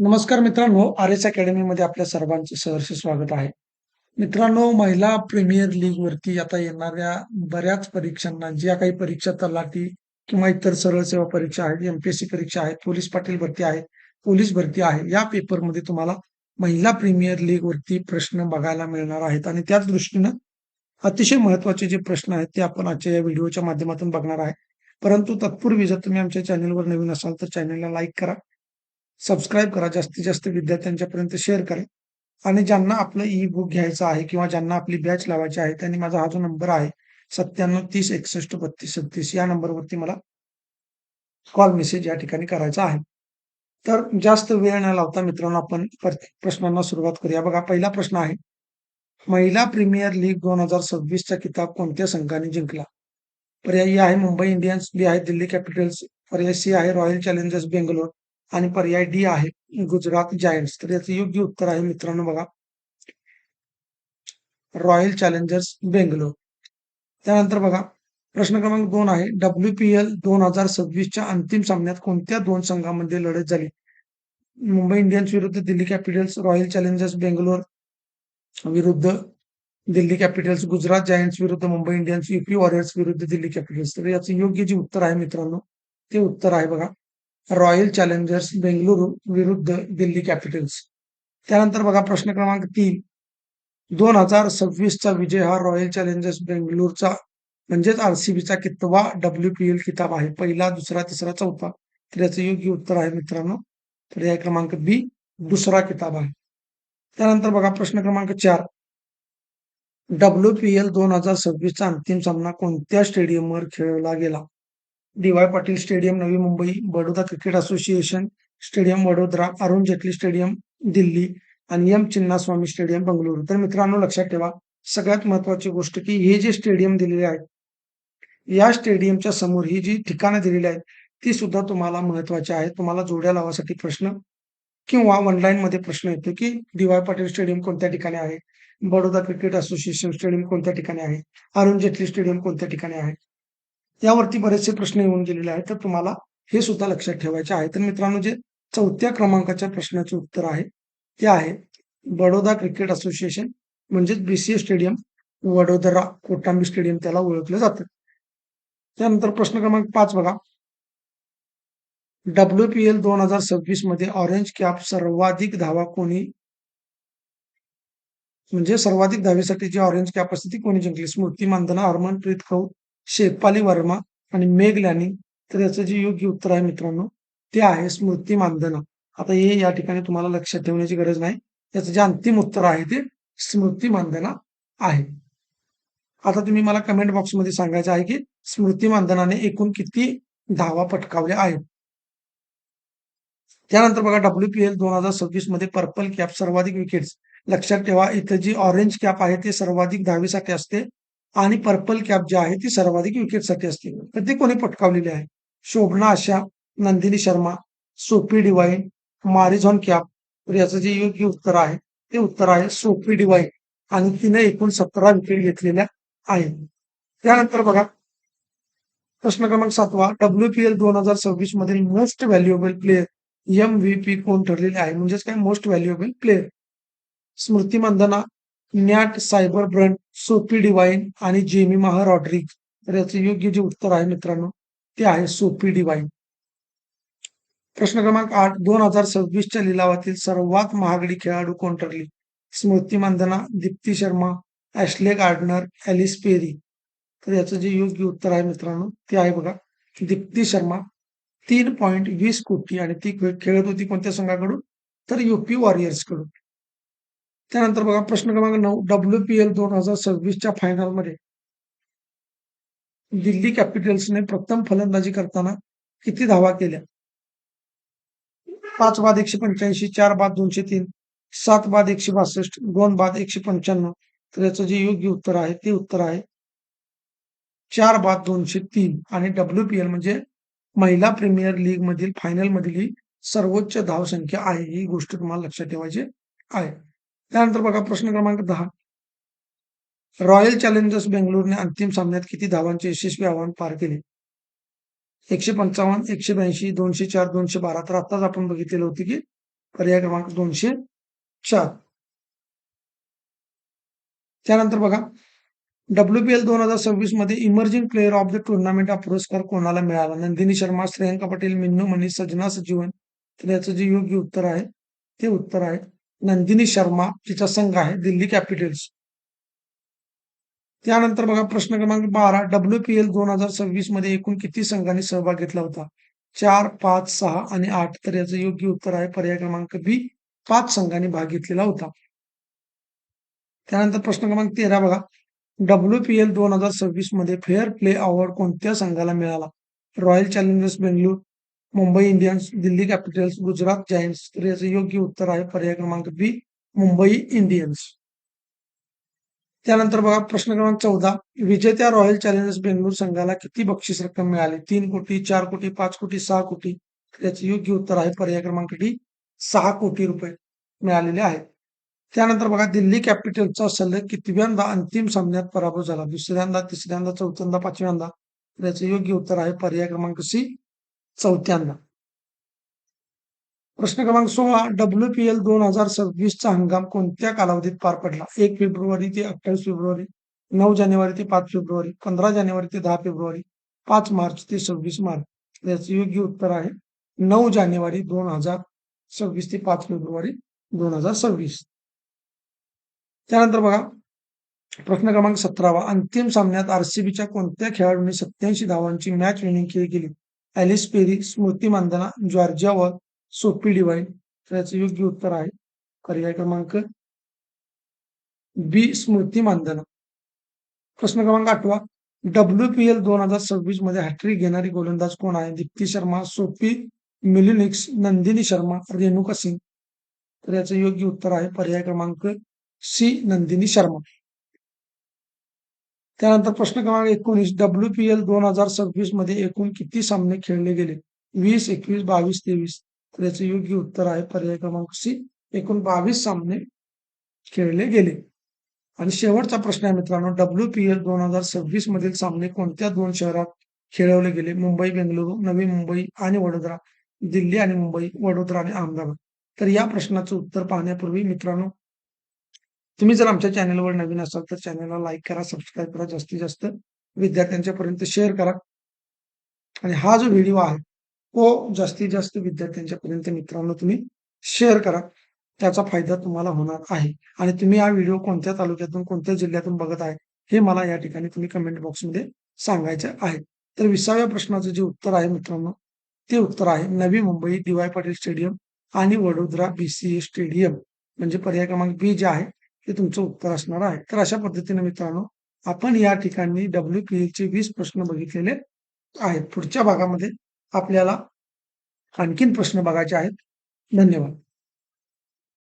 नमस्कार मित्रांनो R S अकॅडमीमध्ये आपल्या सर्वांचे सहर्ष स्वागत आहे. मित्रांनो महिला प्रीमियर लीग वरती आता येणाऱ्या बऱ्याच परीक्षांना ज्या काही परीक्षा तलाठी किंवा इतर सरळ सेवा परीक्षा आहेत एमपीएससी परीक्षा आहेत पोलीस पाटील भरती आहे पोलीस भरती आहे या पेपरमध्ये तुम्हाला महिला प्रीमियर लीग वरती प्रश्न बघायला मिळणार आहेत. आणि त्याच दृष्टीनं अतिशय महत्त्वाचे जे प्रश्न आहेत ते आपण आजच्या या व्हिडिओच्या माध्यमातून बघणार आहे. परंतु तत्पूर्वी जर तुम्ही आमच्या चॅनलवर नवीन असाल तर चॅनलला लाईक करा. सबस्क्राईब करा जास्तीत जास्त विद्यार्थ्यांच्यापर्यंत शेअर करा. आणि ज्यांना आपलं ई बुक घ्यायचं आहे किंवा ज्यांना आपली बॅच लावायची आहे त्यांनी माझा हा जो नंबर आहे सत्त्याण्णव तीस एकसष्ट बत्तीस सत्तीस या नंबरवरती मला कॉल मेसेज या ठिकाणी करायचा आहे. तर जास्त वेळ न लावता मित्रांनो आपण प्रश्नांना सुरुवात करूया. बघा पहिला प्रश्न आहे. महिला प्रीमियर लीग दोन हजार सव्वीसचा किताब कोणत्या संघाने जिंकला? पर्यायी आहे मुंबई इंडियन्स बी आहे दिल्ली कॅपिटल्स पर्याय सी आहे रॉयल चॅलेंजर्स बेंगलोर. आणि पर्याय डी आहे गुजरात जायंट्स तर याचं योग्य उत्तर आहे मित्रांनो बघा. रॉयल चॅलेंजर्स बेंगलोर त्यानंतर बघा प्रश्न क्रमांक दोन आहे. डब्ल्यू पी एल दोन हजार सव्वीसच्या अंतिम सामन्यात कोणत्या दोन संघांमध्ये लढत झाली? मुंबई इंडियन्स विरुद्ध Delhi Capitals Royal Challengers Bangalore विरुद्ध दिल्ली कॅपिटल्स गुजरात जायंट्स विरुद्ध मुंबई इंडियन्स युपी वॉरियर्स विरुद्ध दिल्ली कॅपिटल्स तर याचं योग्य जे उत्तर आहे मित्रांनो ते उत्तर आहे बघा. रॉयल चॅलेंजर्स बेंगलुरू विरुद्ध दिल्ली कॅपिटल्स. त्यानंतर बघा प्रश्न क्रमांक तीन. दोन हजार सव्वीसचा विजय हा रॉयल चॅलेंजर्स बेंगळुरूचा म्हणजेच आरसीबीचा कितवा डब्ल्यू पी एल किताब आहे. पहिला दुसरा तिसरा चौथा. तर याचं योग्य उत्तर आहे मित्रांनो. तर या क्रमांक बी दुसरा किताब आहे. त्यानंतर बघा प्रश्न क्रमांक चार. डब्ल्यू पी एल दोन हजार सव्वीसचा अंतिम सामना कोणत्या स्टेडियमवर खेळवला गेला? D Y Patil stadium Navi Mumbai Baroda cricket association stadium Vadodara Arun Jaitley stadium Delhi आणि एम चिन्नास्वामी स्टेडियम बंगळुरू. तर मित्रांनो लक्षात ठेवा सगळ्यात महत्वाची गोष्ट की हे जे स्टेडियम दिलेले आहेत या स्टेडियमच्या समोर ही जी ठिकाणं दिलेली आहेत ती सुद्धा तुम्हाला महत्वाची आहेत. तुम्हाला जोड्या लावासाठी प्रश्न किंवा ऑनलाईन मध्ये प्रश्न येतो की डी वाय पाटील स्टेडियम कोणत्या ठिकाणी आहे? बडोदा क्रिकेट असोसिएशन स्टेडियम कोणत्या ठिकाणी आहे? अरुण जेटली स्टेडियम कोणत्या ठिकाणी आहे? यावरती बरेचसे प्रश्न येऊन गेलेले आहेत. तर तुम्हाला हे सुद्धा लक्षात ठेवायचे आहे. तर मित्रांनो जे चौथ्या क्रमांकाच्या प्रश्नाचे उत्तर आहे ते आहे बडोदा क्रिकेट असोसिएशन म्हणजेच BCA stadium Vadodara Kotambi stadium त्याला ओळखलं जातं. त्यानंतर प्रश्न क्रमांक पाच बघा. डब्ल्यू पी एल दोन हजार सव्वीसमध्ये ऑरेंज कॅप सर्वाधिक धावा कोणी? म्हणजे सर्वाधिक धावेसाठी जी ऑरेंज कॅप असते ती कोणी जिंकली? स्मृती मानधना हरमनप्रीत कौर शेफाली वर्मा आणि मेघ लॅनिंग तर याचं जे योग्य उत्तर आहे मित्रांनो ते आहे स्मृती मानधना. आता हे या ठिकाणी तुम्हाला लक्षात ठेवण्याची गरज नाही. याचं जे अंतिम उत्तर आहे ते स्मृती मानधना आहे. आता तुम्ही मला कमेंट बॉक्समध्ये सांगायचं आहे की स्मृती मानधनाने एकूण किती धावा पटकावल्या आहेत? त्यानंतर बघा डब्ल्यू पी एल दोन हजार सव्वीसमध्ये पर्पल कॅप सर्वाधिक विकेट्स लक्षात ठेवा इथं जी ऑरेंज कॅप आहे ते सर्वाधिक दहावीसाठी असते. आणि पर्पल कॅप जी आहे ती सर्वाधिक विकेटसाठी असते. तर ते कोणी पटकावलेले आहे? शोभना आशा नंदिनी शर्मा सोपी डिवाईन मारिझॉन कॅप याचं जे योग्य उत्तर आहे ते उत्तर आहे सोपी डिवाईन आणि तिने एकूण सतरा विकेट घेतलेल्या आहेत. त्यानंतर बघा प्रश्न क्रमांक सातवा डब्ल्यू पी एल दोन हजार सव्वीस मधील most valuable player M V P कोण ठरलेले आहे? म्हणजेच काय? Most valuable player Smriti Mandhana Nat Sciver Brunt Sophie Devine आणि जेमी माह रॉड्रिक तर याचे योग्य जे उत्तर आहे मित्रांनो ते आहे सोपी डिवाईन प्रश्न क्रमांक आठ दोन हजार सव्वीसच्या लिलावातील सर्वात महागडी खेळाडू कोण ठरली? Smriti Mandhana Deepti Sharma Ashleigh Gardner Ellyse Perry. तर याचं जे योग्य उत्तर आहे मित्रांनो ते आहे बघा दीप्ती शर्मा. तीन पॉईंट वीस कोटी आणि ती खेळ- खेळत होती कोणत्या संघाकडून? तर युपी वॉरियर्सकडून त्यानंतर बघा प्रश्न क्रमांक नऊ डब्ल्यू पी एल दोन हजार सव्वीसच्या फायनलमध्ये दिल्ली कॅपिटल्सने प्रथम फलंदाजी करताना किती धावा केल्या? पाच बाद एकशे पंच्याऐंशी चार बाद दोनशे तीन सात बाद एकशे बासष्ट दोन बाद एकशे पंच्याण्णव. तर याचं जे योग्य उत्तर आहे ते उत्तर आहे चार बाद दोनशे तीन. आणि डब्ल्यू पी एल म्हणजे महिला प्रीमियर लीग मधील फायनल मधील ही सर्वोच्च धावसंख्या आहे ही गोष्ट तुम्हाला लक्षात ठेवायची आहे. त्यानंतर बघा प्रश्न क्रमांक दहा. रॉयल चॅलेंजर्स बेंगलोरने अंतिम सामन्यात किती धावांचे यशस्वी आव्हान पार केले? एकशे पंचावन्न एकशे ब्याऐंशी दोनशे चार दोनशे बारा. तर आताच आपण बघितलेलं होतं की पर्याय क्रमांक दोनशे चार. त्यानंतर बघा डब्ल्यू पी एल दोन हजार सव्वीसमध्ये emerging player of the tournament हा पुरस्कार कोणाला मिळाला? नंदिनी शर्मा श्रेयंका पटेल मिन्नू मनी सजना सजीवन. तर याचं जे योग्य उत्तर आहे ते उत्तर आहे नंदिनी शर्मा तिचा संघ आहे दिल्ली कॅपिटल्स. त्यानंतर बघा प्रश्न क्रमांक बारा डब्ल्यू पी एल दोन हजार सव्वीसमध्ये एकूण किती संघांनी सहभाग घेतला होता? चार पाच सहा आणि आठ. तर याचं योग्य उत्तर आहे पर्याय क्रमांक बी. पाच संघांनी भाग घेतलेला होता. त्यानंतर प्रश्न क्रमांक तेरा बघा. डब्ल्यू पी एल दोन हजार सव्वीसमध्ये फेअर प्ले अवॉर्ड कोणत्या संघाला मिळाला? Royal Challengers Bangalore Mumbai Indians Delhi Capitals Gujarat Giants तर याचं योग्य उत्तर आहे पर्याय क्रमांक बी मुंबई इंडियन्स. त्यानंतर बघा प्रश्न क्रमांक चौदा विजेत्या रॉयल चॅलेंजर्स बेंगळूर संघाला किती बक्षीस रक्कम मिळाली? तीन कोटी चार कोटी पाच कोटी सहा कोटी? याचे योग्य उत्तर आहे पर्याय क्रमांक डी सहा कोटी रुपये मिळालेले आहेत. त्यानंतर बघा दिल्ली कॅपिटलचा सलग कितव्यांदा अंतिम सामन्यात पराभव झाला? दुसऱ्यांदा तिसऱ्यांदा चौथ्यांदा पाचव्यांदा? याचे योग्य उत्तर आहे पर्याय क्रमांक सी चौथ्यांदा. प्रश्न क्रमांक सोळा डब्ल्यू पी एल दोन हजार सव्वीसचा हंगाम कोणत्या कालावधीत पार पडला? एक फेब्रुवारी ते अठ्ठावीस फेब्रुवारी नऊ जानेवारी ते पाच फेब्रुवारी पंधरा जानेवारी ते दहा फेब्रुवारी पाच मार्च ते सव्वीस मार्च. याचे योग्य उत्तर आहे नऊ जानेवारी दोन हजार सव्वीस ते पाच फेब्रुवारी दोन हजार सव्वीस. त्यानंतर बघा प्रश्न क्रमांक सतरावा. अंतिम सामन्यात आरसीबीच्या कोणत्या खेळाडूंनी सत्याऐंशी धावांची मॅच विनिंग केली? गेली Ellyse Perry Smriti Mandhana Georgia Voll Sophie Devine त्याचं योग्य उत्तर आहे. पर्याय क्रमांक बी स्मृती मानधना प्रश्न क्रमांक आठवा. डब्ल्यू पी एल दोन हजार सव्वीसमध्ये हॅट्रिक घेणारी गोलंदाज कोण आहे? दीप्ती शर्मा सोपी मिलिनिक्स नंदिनी शर्मा रेणुका सिंग. तर याचं योग्य उत्तर आहे. पर्याय क्रमांक सी नंदिनी शर्मा. त्यानंतर प्रश्न क्रमांक एकोणीस डब्ल्यू पी एल दोन हजार सव्वीसमध्ये एकूण किती सामने खेळले गेले? वीस एकवीस बावीस तेवीस. तर याचे योग्य उत्तर आहे पर्याय क्रमांक सी. एकूण बावीस सामने खेळले गेले. आणि शेवटचा प्रश्न आहे मित्रांनो डब्ल्यू पी एल दोन हजार सव्वीस मधील सामने कोणत्या दोन शहरात खेळवले गेले? मुंबई बेंगलुरू नवी मुंबई आणि वडोदरा दिल्ली आणि मुंबई वडोदरा आणि अहमदाबाद. तर या प्रश्नाचं उत्तर पाहण्यापूर्वी मित्रांनो तुम्ही जर आमच्या चॅनलवर नवीन असाल तर चॅनलला लाईक करा सबस्क्राईब करा जास्तीत जास्त विद्यार्थ्यांच्या पर्यंत शेअर करा. आणि हा जो व्हिडिओ आहे तो जास्तीत जास्त विद्यार्थ्यांच्या पर्यंत मित्रांनो तुम्ही शेअर करा. त्याचा फायदा तुम्हाला होणार आहे. आणि तुम्ही हा व्हिडिओ कोणत्या तालुक्यातून कोणत्या जिल्ह्यातून बघत आहे हे मला या ठिकाणी तुम्ही कमेंट बॉक्समध्ये सांगायचं आहे. तर विसाव्या प्रश्नाचं जे उत्तर आहे मित्रांनो ते उत्तर आहे नवी मुंबई दिवाय पाटील स्टेडियम आणि वडोदरा बीसीए स्टेडियम. म्हणजे पर्याय क्रमांक बी जे आहे. हे तुमचं उत्तर असणार आहे. तर अशा पद्धतीने मित्रांनो आपण या ठिकाणी डब्ल्यू पी चे वीस प्रश्न बघितलेले आहेत. पुढच्या भागामध्ये आपल्याला आणखीन प्रश्न बघायचे आहेत. धन्यवाद.